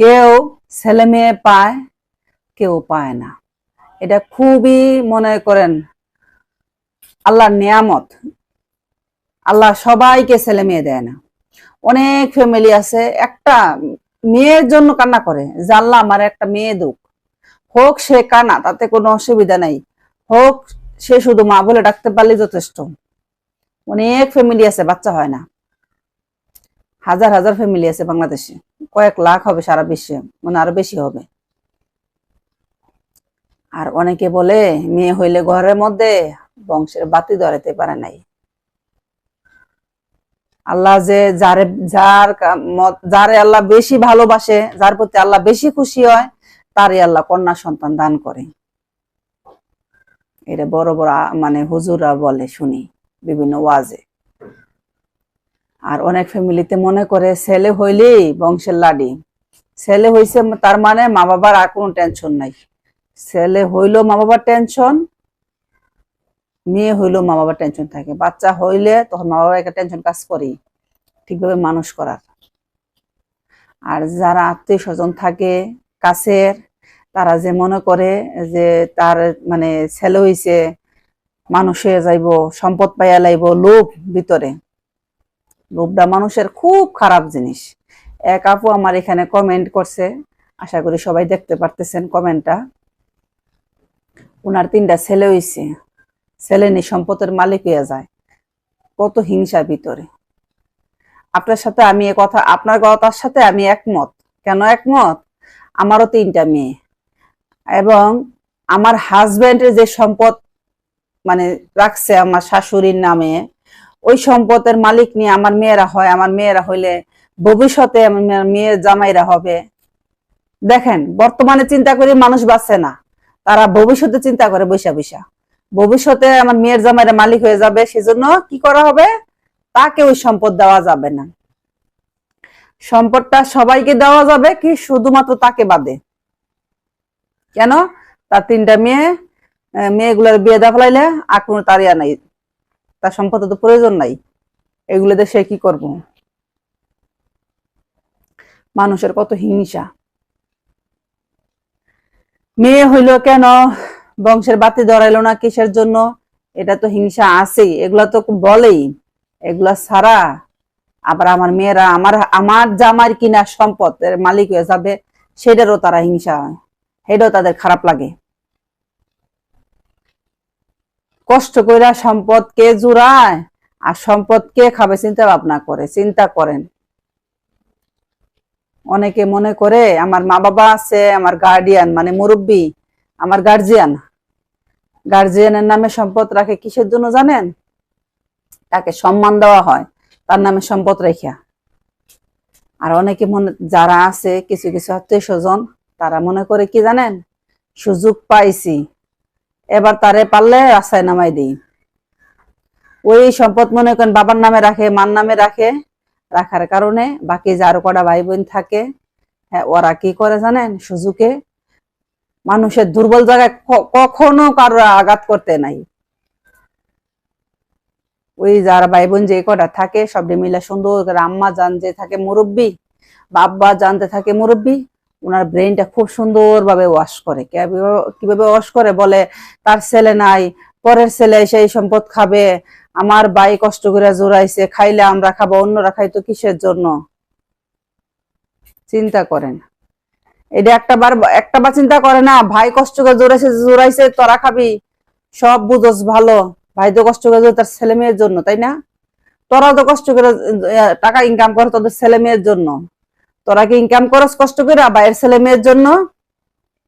কেউ ছেলে মেয়ে পায়, কেউ পায় না। এটা খুবই মনে করেন আল্লাহর নিয়ামত। আল্লাহ সবাইকে ছেলে মেয়ে দেয় না। অনেক ফ্যামিলি আছে, একটা মেয়ের জন্য কান্না করে আল্লাহ, আমার একটা মেয়ে দুঃখ হোক সে কানা, তাতে কোনো অসুবিধা নাই। হোক সে শুধু মা বলে ডাকতে পারলে যথেষ্ট। অনেক ফ্যামিলি আছে, বাচ্চা হয় না। হাজার হাজার ফ্যামিলি আছে বাংলাদেশে। কয়েক লাখ হবে সারা বিশ্বে মানে আরও বেশি হবে। আর অনেকে বলে, মেয়ে হইলে ঘরের মধ্যে বংশের বাতি ধরাতে পারে নাই। আল্লাহ যে যারে, যার যারে আল্লাহ বেশি ভালোবাসে, যার প্রতি আল্লাহ বেশি খুশি হয়, তারই আল্লাহ কন্যা সন্তান দান করে। এটা বড় বড় মানে হুজুরা বলে শুনি, বিভিন্ন ওয়াজে। আর অনেক ফ্যামিলিতে মনে করে ছেলে হইলেই বংশের লাডি। ছেলে হইছে তার মানে মা বাবার আর কোনো টেনশন নাই। ছেলে হইল মা বাবার টেনশন, মেয়ে হইলেও মা বাবার টেনশন থাকে। বাচ্চা হইলে তখন মা বাবার একটা টেনশন কাজ করি ঠিকভাবে মানুষ করার। আর যারা আত্মীয় স্বজন থাকে কাছের, তারা যে মনে করে যে তার মানে ছেলে হইছে, মানুষ যাইব, সম্পদ পাইয়া লাইব, লোভ ভিতরে। লোভটা মানুষের খুব খারাপ জিনিস। এক আপু আমার এখানে কমেন্ট করছে, আশা করি সবাই দেখতে পারতেছেন কমেন্টটা ওনার তিনটা ছেলে হইছে, ছেলে নিয়ে সম্পদের মালিক হয়ে যায়। কত হিংসা ভিতরে। আপনার সাথে আমি কথা, আপনার কথার সাথে আমি একমত। কেন একমত? আমারও তিনটা মেয়ে। এবং আমার হাজবেন্ডের যে সম্পদ মানে রাখছে আমার শাশুড়ির নামে ওই সম্পদের মালিক নিয়ে আমার মেয়েরা হয়, আমার মেয়েরা হইলে ভবিষ্যতে আমার মেয়ে- মেয়ের জামাইরা হবে। দেখেন, বর্তমানে চিন্তা করি মানুষ বাঁচে না। তারা ভবিষ্যতে চিন্তা করে বৈশা বৈশা। ভবিষ্যতে আমার মেয়ের জামাইরা মালিক হয়ে যাবে, সেজন্য কি করা হবে? তাকে ওই সম্পদ দেওয়া যাবে না। সম্পদটা সবাইকে দেওয়া যাবে কি শুধুমাত্র তাকে বাদে। কেন? তার তিনটা মেয়ে মেয়েগুলোর বিয়ে দেওয়া ফেলাইলে আর কোনো তারিয়া নাই। তার সম্পদের তো প্রয়োজন নাই। এগুলোতে সে কি করব? মানুষের কত হিংসা। মেয়ে হইল কেন? বংশের বাতি ধরাইলো না কিসের জন্য? এটা তো হিংসা আছেই, এগুলা তো বলেই। এগুলা ছাড়া আবার আমার মেয়েরা, আমার আমার জামার কিনা সম্পদ মালিক হয়ে যাবে, সেটারও তারা হিংসা হয়। সেটাও তাদের খারাপ লাগে। কষ্ট কইরা সম্পদ কে জুড়ায় আর সম্পদ কে খাবে চিন্তা ভাবনা করে, চিন্তা করেন। অনেকে মনে করে, আমার মা বাবা আছে, আমার গার্ডিয়ান মানে মুরব্বী, আমার গার্জিয়ান গার্জিয়ানের নামে সম্পদ রাখে কিসের জন্য জানেন? তাকে সম্মান দেওয়া হয়, তার নামে সম্পদ রেখা। আর অনেকে মনে, যারা আছে, কিছু কিছু আত্মীয় স্বজন, তারা মনে করে কি জানেন? সুযোগ পাইছি। এবার তারে পারলে রাস্তায় নামাই দিই। ওই সম্পদ মনে করেন বাবার নামে রাখে, মার নামে রাখে, রাখার কারণে বাকি যার কটা ভাই বোন থাকে হ্যাঁ ওরা কি করে জানেন? সুযোগে মানুষের দুর্বল জায়গায় কখনো কারও আঘাত করতে নাই। ওই যার ভাই বোন যে কটা থাকে, সব মিলে সুন্দর করে আম্মা জান যে থাকে মুরব্বী বাব্বা জানতে থাকে মুরব্বী ওনার ব্রেনটা খুব সুন্দর ভাবে ওয়াশ করে। কিভাবে- কীভাবে ওয়াশ করে? বলে, তার ছেলে নাই, পরের ছেলে সেই সম্পদ খাবে, আমার ভাই কষ্ট করে জোরাইছে, খাইলে আমরা খাব, অন্যরা খাইতো কিসের জন্য? চিন্তা করেন এটা একটা বার একটা বার চিন্তা করে না, ভাই কষ্ট করে জোরাইছে জোরাইছে, তোরা খাবি? সব বুঝোস ভালো। ভাই তো কষ্ট করে তার ছেলে মেয়ের জন্য, তাই না? তোরা তো কষ্ট করে টাকা ইনকাম করে তোদের ছেলে মেয়ের জন্য। তোরা কি ইনকাম করস কষ্ট করে বাইরের ছেলে মেয়ের জন্য?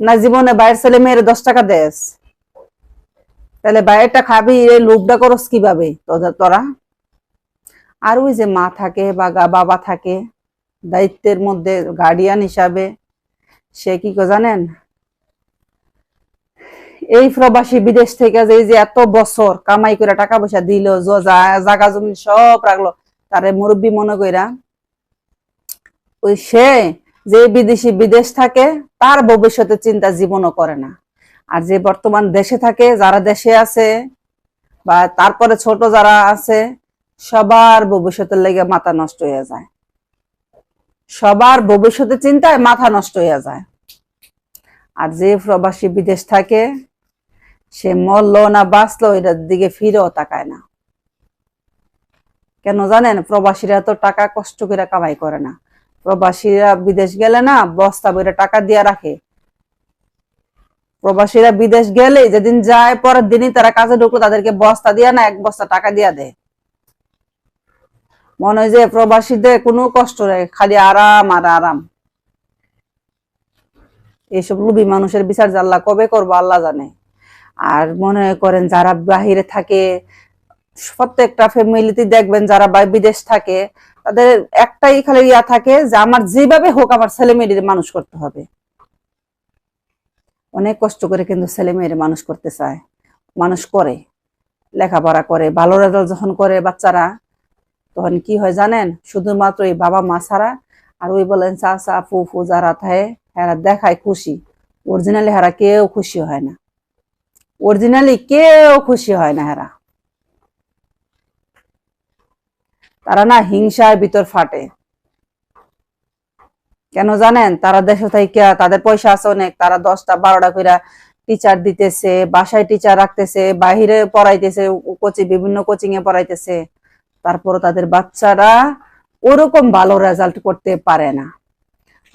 না জীবনে বাইরের ছেলে মেয়ের দশ টাকা দেস? তাহলে বাইরেটা খাবি লোভটা করস কীভাবে? তোরা? আর ওই যে মা থাকে বা বাবা থাকে, দায়িত্বের মধ্যে গার্ডিয়ান হিসাবে, সে কি জানেন? এই প্রবাসী বিদেশ থেকে যে যে এত বছর কামাই করে টাকা পয়সা দিল জাগা জমি সব রাখল, তারে মুরব্বী মনে কইরা ওই সে যে বিদেশি বিদেশ থাকে, তার ভবিষ্যতে চিন্তা জীবনও করে না। আর যে বর্তমান দেশে থাকে, যারা দেশে আছে বা তারপরে ছোট যারা আছে, সবার ভবিষ্যতের লেগে মাথা নষ্ট হয়ে যায়। সবার ভবিষ্যতে চিন্তায় মাথা নষ্ট হয়ে যায়। আর যে প্রবাসী বিদেশ থাকে, সে মরলো না বাঁচলো এটার দিকে ফিরেও তাকায় না। কেন জানেন? প্রবাসীরা তো টাকা কষ্ট করে কামাই করে না। প্রবাসীরা বিদেশ গেলে না বস্তা বইরা টাকা দিয়ে রাখে। প্রবাসীরা বিদেশ গেলে যেদিন যায়, পরের দিনই তারা কাজে ঢুকলো তাদেরকে বস্তা দিয়ে না, এক বস্তা টাকা দিয়ে দেয়। মনে হয় যে প্রবাসীদের কোনো কষ্ট নেই, খালি আরাম আর আরাম। এইসব লুবি মানুষের বিচার আল্লাহ কবে করব, আল্লাহ জানে। আর মনে করেন যারা বাহিরে থাকে, প্রত্যেকটা ফ্যামিলিতে দেখবেন যারা বিদেশ থাকে তাদের একটাই খালি ইয়া থাকে যে আমার যেভাবে হোক আমার ছেলে মেয়েদের মানুষ করতে হবে। অনেক কষ্ট করে কিন্তু ছেলে মেয়ের মানুষ করতে চায়, মানুষ করে, লেখাপড়া করে, ভালো রেজাল্ট যখন করে বাচ্চারা, তখন কি হয় জানেন? শুধুমাত্র এই বাবা মা ছাড়া আর ওই বলেন চাচা, ফুফু যারা থাকে হেরা দেখায় খুশি। অরিজিনালি হেরা কেউ খুশি হয় না। অরিজিনালি কেউ খুশি হয় না হেরা তারা না হিংসার ভিতর ফাটে। কেন জানেন? তারা দেশে থেকে তাদের পয়সা আছে অনেক, তারা দশটা বারোটা করে টিচার দিতেছে, বাসায় টিচার রাখতেছে, বাহিরে পড়াইতেছে, কোচিং বিভিন্ন কোচিং এ পড়াইতেছে। তারপর তাদের বাচ্চারা ওরকম ভালো রেজাল্ট করতে পারে না।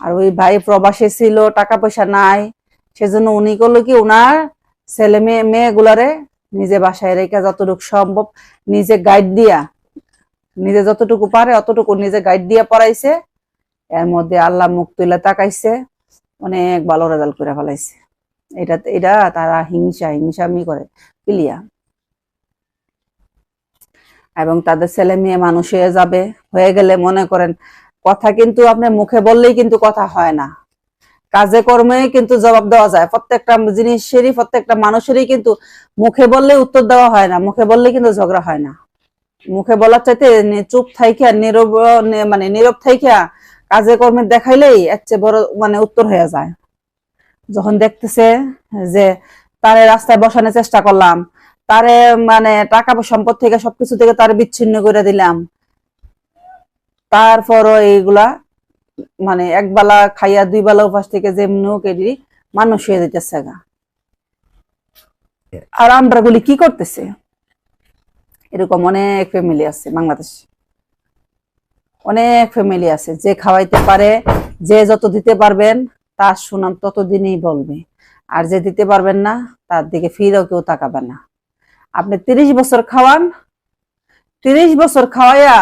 আর ওই ভাই প্রবাসী ছিল, টাকা পয়সা নাই, সেজন্য উনি করল কি, উনার ছেলে মেয়ে মেয়েগুলারে নিজে বাসায় রেখে যতটুকু সম্ভব নিজে গাইড দিয়া নিজে যতটুকু পারে, অতটুকু নিজে গাইড দিয়ে পড়াইছে। এর মধ্যে আল্লাহ মুখ তুলে তাকাইছে, অনেক ভালো রেজাল্ট করে ফেলাইছে। এটা এটা তারা হিংসা, হিংসামি করে, পিলিয়া। এবং তাদের ছেলে মেয়ে মানুষ হয়ে যাবে, হয়ে গেলে মনে করেন, কথা কিন্তু আপনি মুখে বললেই কিন্তু কথা হয় না। কাজে কর্মে কিন্তু জবাব দেওয়া যায়। প্রত্যেকটা জিনিসেরই, প্রত্যেকটা মানুষেরই কিন্তু মুখে বললে উত্তর দেওয়া হয় না, মুখে বললে কিন্তু ঝগড়া হয় না। মুখে বলার চাইতে চুপ থাইকা, নীরব মানে নীরব থাইকা কাজে কর্মে দেখাইলেই এর চেয়ে বড় মানে উত্তর হয়ে যায়। যখন দেখতেছে যে তারে রাস্তায় বসানোর চেষ্টা করলাম, তারে মানে টাকা সম্পদ থেকে সবকিছু থেকে তার বিচ্ছিন্ন করে দিলাম। তারপরও এইগুলা মানে এক বেলা খাইয়া দুই বেলা উপাস থেকে যেমনি হোক এটি মানুষ হয়ে যেতেছে গা। আর আমরা গুলি কি করতেছে? এরকম অনেক ফ্যামিলি আছে বাংলাদেশ। অনেক ফ্যামিলি আছে, যে খাওয়াইতে পারে, যে যত দিতে পারবেন, তার সুনাম ততদিনই বলবে। আর যে দিতে পারবেন না, তার দিকে ফিরেও কেউ তাকাবে না। আপনি তিরিশ বছর খাওয়ান, তিরিশ বছর খাওয়াইয়া,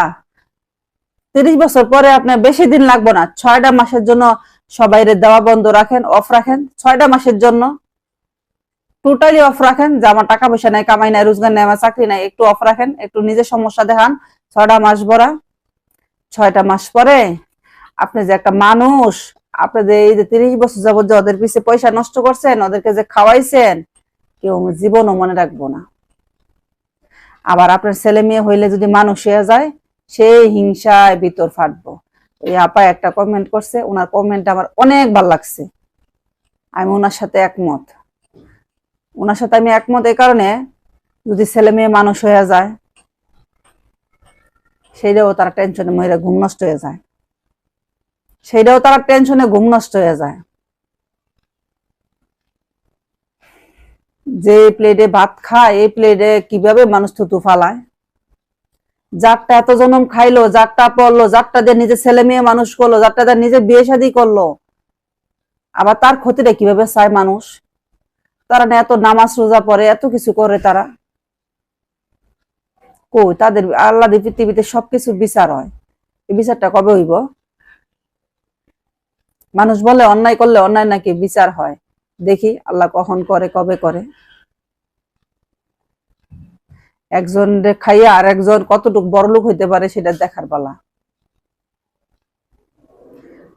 তিরিশ বছর পরে আপনার বেশি দিন লাগবে না। ছয়টা মাসের জন্য সবাই দেওয়া বন্ধ রাখেন অফ রাখেন, ছয়টা মাসের জন্য টোটালি অফ রাখেন যে আমার টাকা পয়সা নাই, কামাই নাই, রোজগার নাই, আমার চাকরি নাই, একটু অফ রাখেন, একটু নিজের সমস্যা দেখান, ছয়টা মাস ভরা ছয়টা মাস পরে আপনি যে একটা মানুষ, আপনি যে এই যে তিরিশ বছর যাবত যে ওদের পিছিয়ে পয়সা নষ্ট করছেন, ওদেরকে যে খাওয়াইছেন, কেউ জীবনও মনে রাখব না। আবার আপনার ছেলে মেয়ে হইলে যদি মানুষ হয়ে যায়, সেই হিংসায় ভিতর ফাটবো। ওই আপা একটা কমেন্ট করছে, ওনার কমেন্ট আমার অনেক ভালো লাগছে। আমি ওনার সাথে একমত। ওনার সাথে আমি একমত এই কারণে যদি ছেলে মেয়ে মানুষ হয়ে যায়, সেইটাও তারা টেনশনে মহিলা ঘুম নষ্ট হয়ে যায়। সেইটাও তারা টেনশনে ঘুম নষ্ট হয়ে যায়। যে প্লেটে ভাত খায়, এই প্লেটে কীভাবে মানুষ থুতু ফালায়? যারটা এত জনম খাইলো, যারটা পড়ল, যারটা দিয়ে নিজে ছেলে মেয়ে মানুষ করল, যারটা দিয়ে নিজে বিয়ে শাদী করল, আবার তার ক্ষতিটা কীভাবে চায় মানুষ? তারা এত নামাজ রোজা পড়ে, এত কিছু করে তারা। কই, তাদের আল্লাহ পৃথিবীতে সবকিছু বিচার হয়। এই বিচারটা কবে হইব? মানুষ বলে অন্যায় করলে অন্যায় নাকি বিচার হয়। দেখি আল্লাহ কখন করে, কবে করে। একজন খাইয়া আর একজন কতটুকু বড়লোক হইতে পারে সেটা দেখার পালা।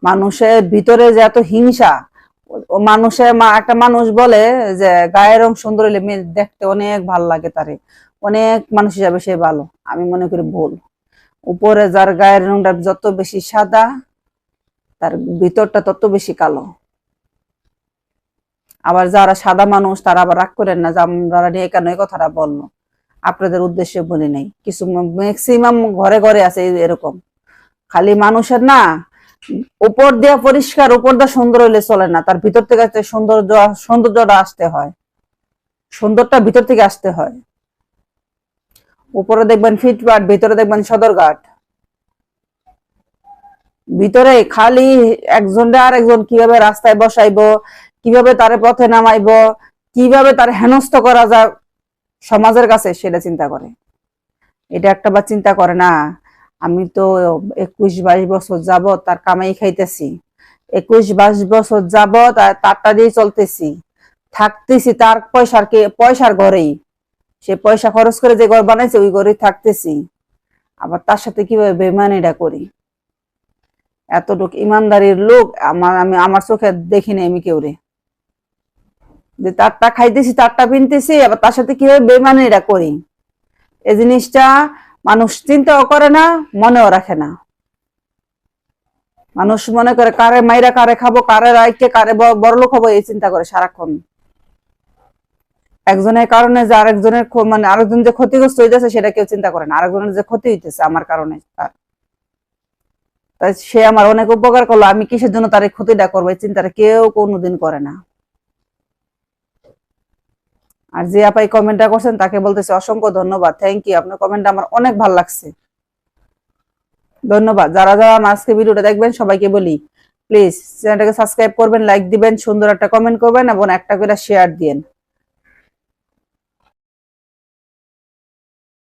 মানুষের ভিতরে যে এত হিংসা ও- ও মানুষের মা একটা মানুষ বলে যে, গায়ের রং সুন্দর হলে মেয়ে দেখতে অনেক ভালো লাগে তারে। অনেক মানুষ হিসাবে সে ভালো। আমি মনে করি ভুল। উপরে যার গায়ের রংটা যত বেশি সাদা, তার ভিতরটা তত বেশি কালো। আবার যারা সাদা মানুষ, তারা আবার রাগ করেন না যে আমরা নিয়ে কেন এই কথাটা বলল? আপনাদের উদ্দেশ্যে বলি নাই। কিছু ম্যাক্সিমাম ঘরে ঘরে আছে এরকম। খালি মানুষের না উপর দেওয়া পরিষ্কার, উপর দেওয়া সুন্দর হইলে চলে না। তার ভিতর থেকে একটা সৌন্দর্য, সৌন্দর্যটা আসতে হয়। সুন্দরটা ভিতর থেকে আসতে হয়। উপরে দেখবেন ফিটপাট ভিতরে দেখবেন সদরঘাট। ভিতরে খালি একজন আর একজন কীভাবে রাস্তায় বসাইবো, কীভাবে তারে পথে নামাইবো, কীভাবে তার হেনস্থ করা যায়, সমাজের কাছে সেটা চিন্তা করে। এটা একটা বা চিন্তা করে না। আমি তো একুশ বাইশ বছর যাব তার কামাই খাইতেছি। একুশ বাইশ বছর যাব তারটা দিয়ে চলতেছি। থাকতেছি তার পয়সার কে পয়সার ঘরেই। সে পয়সা খরচ করে যে ঘর বানাইছে, ওই ঘরেই থাকতেছি। আবার তার সাথে কীভাবে বেমানিটা করি? এতটুক ইমানদারির লোক আমার, আমি আমার চোখে দেখিনি আমি কেউ রে যে তারটা খাইতেছি, তারটা পিনতেছি, আবার তার সাথে কীভাবে বেমানিটা করি? এই জিনিসটা মানুষ চিন্তাও করে না, মনেও রাখে না। মানুষ মনে করে কারে মাইরা কারে খাব, কারে রাইকে কারে ব- বড়লোক হব, এই চিন্তা করে সারাক্ষণ। একজনের কারণে যে আরেকজনের মানে আরেকজন যে ক্ষতিগ্রস্ত হইতেছে, সেটা কেউ চিন্তা করে না। আরেকজনের যে ক্ষতি হইতেছে, আমার কারণে তার। তাই সে আমার অনেক উপকার করল, আমি কিসের জন্য তার ক্ষতিটা করব, এই চিন্তাটা কেউ কোনোদিন করে না। আর যে আপাই কমেন্টটা করছেন তাকে বলতেছে অসংখ্য ধন্যবাদ। থ্যাংক ইউ আপনার কমেন্টটা আমার অনেক ভালো লাগছে। ধন্যবাদ। যারা যারা আমার আজকে ভিডিওটা দেখবেন, সবাইকে বলি প্লিজ চ্যানেলটাকে সাবস্ক্রাইব করবেন লাইক দিবেন, সুন্দর একটা কমেন্ট করবেন এবং একটা করে শেয়ার দিয়েন।